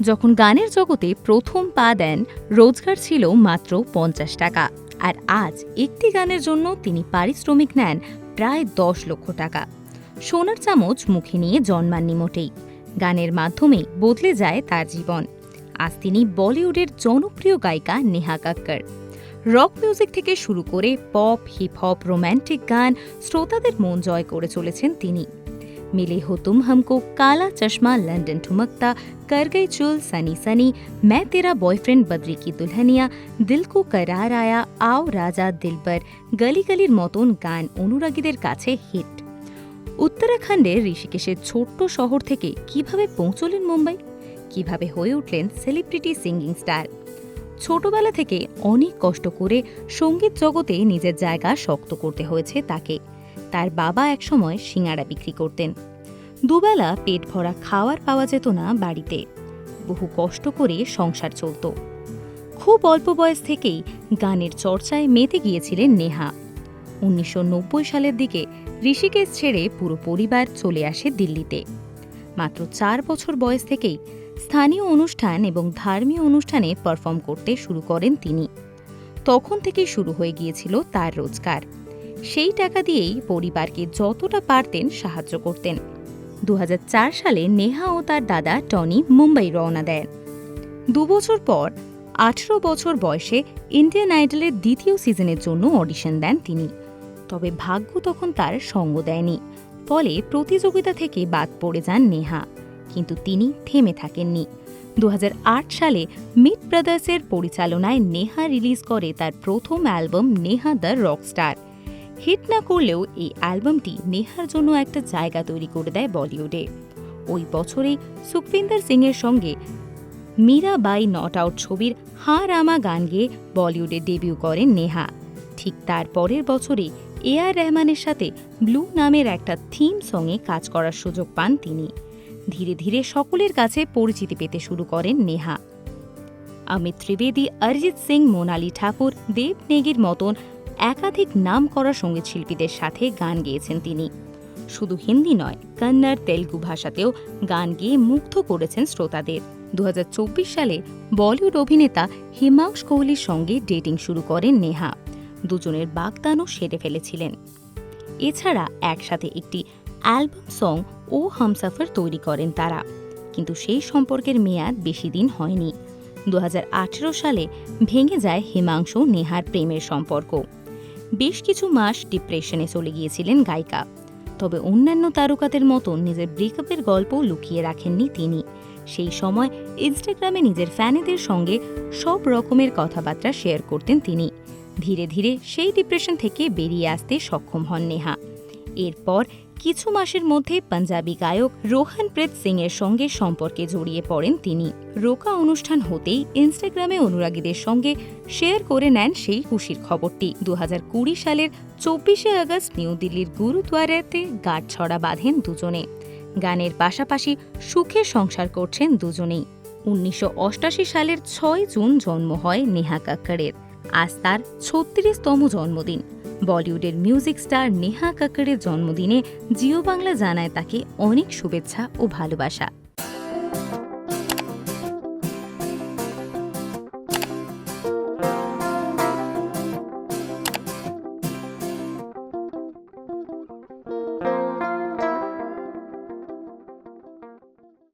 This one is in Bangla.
যখন গানের জগতে প্রথম পা দেন, রোজগার ছিল মাত্র পঞ্চাশ টাকা। আর আজ একটি গানের জন্য তিনি পারিশ্রমিক নেন প্রায় দশ লক্ষ টাকা। সোনার চামচ মুখে নিয়ে জন্মাননি মোটেই। গানের মাধ্যমেই বদলে যায় তার জীবন। আজ তিনি বলিউডের জনপ্রিয় গায়িকা নেহা কাক্কর। রক মিউজিক থেকে শুরু করে পপ, হিপ হপ রোম্যান্টিক গান শ্রোতাদের মন জয় করে চলেছেন তিনি। मिले हो तुम हमको काला चश्मा लंदन ठुमकता कर गई चुल सनी सनी मैं तेरा बॉयफ्रेंड बद्री की दुल्हनिया দিল কো করার আয়া আও রাজা দিলবার গলি গলির মতন গান অনুরাগীদের কাছে হিট উত্তরাখণ্ডের ঋষিকেশের ছোট্ট শহর থেকে কিভাবে পৌঁছলেন মুম্বাই কিভাবে হয়ে উঠলেন সেলিব্রিটি সিঙ্গিং স্টার ছোটবেলা থেকে অনেক কষ্ট করে সঙ্গীত জগতে নিজের জায়গা শক্ত করতে হয়েছে তাকে তার বাবা একসময় সিঙাড়া বিক্রি করতেন। দুবেলা পেট ভরা খাওয়ার পাওয়া যেত না বাড়িতে। বহু কষ্ট করে সংসার চলত। খুব অল্প বয়স থেকেই গানের চর্চায় মেতে গিয়েছিলেন নেহা। উনিশশো নব্বই সালের দিকে ঋষিকেশ ছেড়ে পুরো পরিবার চলে আসে দিল্লিতে। মাত্র চার বছর বয়স থেকেই স্থানীয় অনুষ্ঠান এবং ধর্মীয় অনুষ্ঠানে পারফর্ম করতে শুরু করেন তিনি। তখন থেকেই শুরু হয়ে গিয়েছিল তার রোজগার। সেই টাকা দিয়েই পরিবারকে যতটা পারতেন সাহায্য করতেন। দু হাজার চার সালে নেহা ও তার দাদা টনি মুম্বাই রওনা দেন। দুবছর পর, আঠেরো বছর বয়সে ইন্ডিয়ান আইডলের দ্বিতীয় সিজনের জন্য অডিশন দেন তিনি। তবে ভাগ্য তখন তার সঙ্গ দেয়নি। ফলে প্রতিযোগিতা থেকে বাদ পড়ে যান নেহা। কিন্তু তিনি থেমে থাকেননি। দু হাজার আট সালে মিট ব্রাদার্সের পরিচালনায় নেহা রিলিজ করে তার প্রথম album Neha the rockstar. Hit না করলেও এই অ্যালবামটি নেহার জন্য একটা জায়গা তৈরি করে দেয় বলিউডে। ওই বছরেই সুখবিন্দর সিংয়ের সঙ্গে মীরা বাই নট আউট ছবির হা রামা গান গেয়ে বলিউডে ডেবিউ করেন নেহা। ঠিক তার পরের বছরেই এ আর রহমানের সাথে ব্লু নামের একটা থিম সঙ্গে কাজ করার সুযোগ পান তিনি। ধীরে ধীরে সকলের কাছে পরিচিতি পেতে শুরু করেন নেহা। অমিত ত্রিবেদী, অরিজিৎ সিং, মোনালি ঠাকুর, দেব নেগির মতন একাধিক নাম করা সংগীত শিল্পীদের সাথে গান গেয়েছেন তিনি। শুধু হিন্দি নয় কন্নড় তেলুগু ভাষাতেও গান গেয়ে মুগ্ধ করেছেন শ্রোতাদের। দু হাজার চব্বিশ সালে বলিউড অভিনেতা হিমাংশ কোহলির সঙ্গে ডেটিং শুরু করেন নেহা। দুজনের বাগদানও সেরে ফেলেছিলেন। এছাড়া একসাথে একটি অ্যালবাম সং ও হামসাফার তৈরি করেন তারা। কিন্তু সেই সম্পর্কের মেয়াদ বেশি দিন হয়নি। দু হাজার আঠেরো সালে ভেঙে যায় হিমাংশু নেহার প্রেমের সম্পর্ক। বেশ কিছু মাস ডিপ্রেশনে চলে গিয়েছিলেন গায়িকা। তবে অন্যান্য তারকাদের মতো নিজের ব্রেকআপের গল্প লুকিয়ে রাখেননি তিনি। সেই সময় ইনস্টাগ্রামে নিজের ফ্যানেদের সঙ্গে সব রকমের কথাবার্তা শেয়ার করতেন তিনি। ধীরে ধীরে সেই ডিপ্রেশন থেকে বেরিয়ে আসতে সক্ষম হন নেহা। এরপর কিছু মাসের মধ্যে পাঞ্জাবি গায়ক রোহান প্রীত সিং এর সঙ্গে সম্পর্কে জড়িয়ে পড়েন তিনি। রোকা অনুষ্ঠান হতেই ইনস্টাগ্রামে অনুরাগীদের সঙ্গে শেয়ার করে নেন সেই খুশির খবরটি। দু হাজার কুড়ি সালের চব্বিশে আগস্ট নিউ দিল্লির গুরুদ্বারাতে গাঁটছড়া বাঁধেন দুজনে। গানের পাশাপাশি সুখে সংসার করছেন দুজনেই। উনিশশো সালের ছয় জুন জন্ম হয় নেহা কাক্করের। আজ তার ছত্রিশতম জন্মদিন। বলিউডের মিউজিক স্টার নেহা কাক্করের জন্মদিনে জিও বাংলা জানায় তাকে অনেক শুভেচ্ছা ও ভালোবাসা।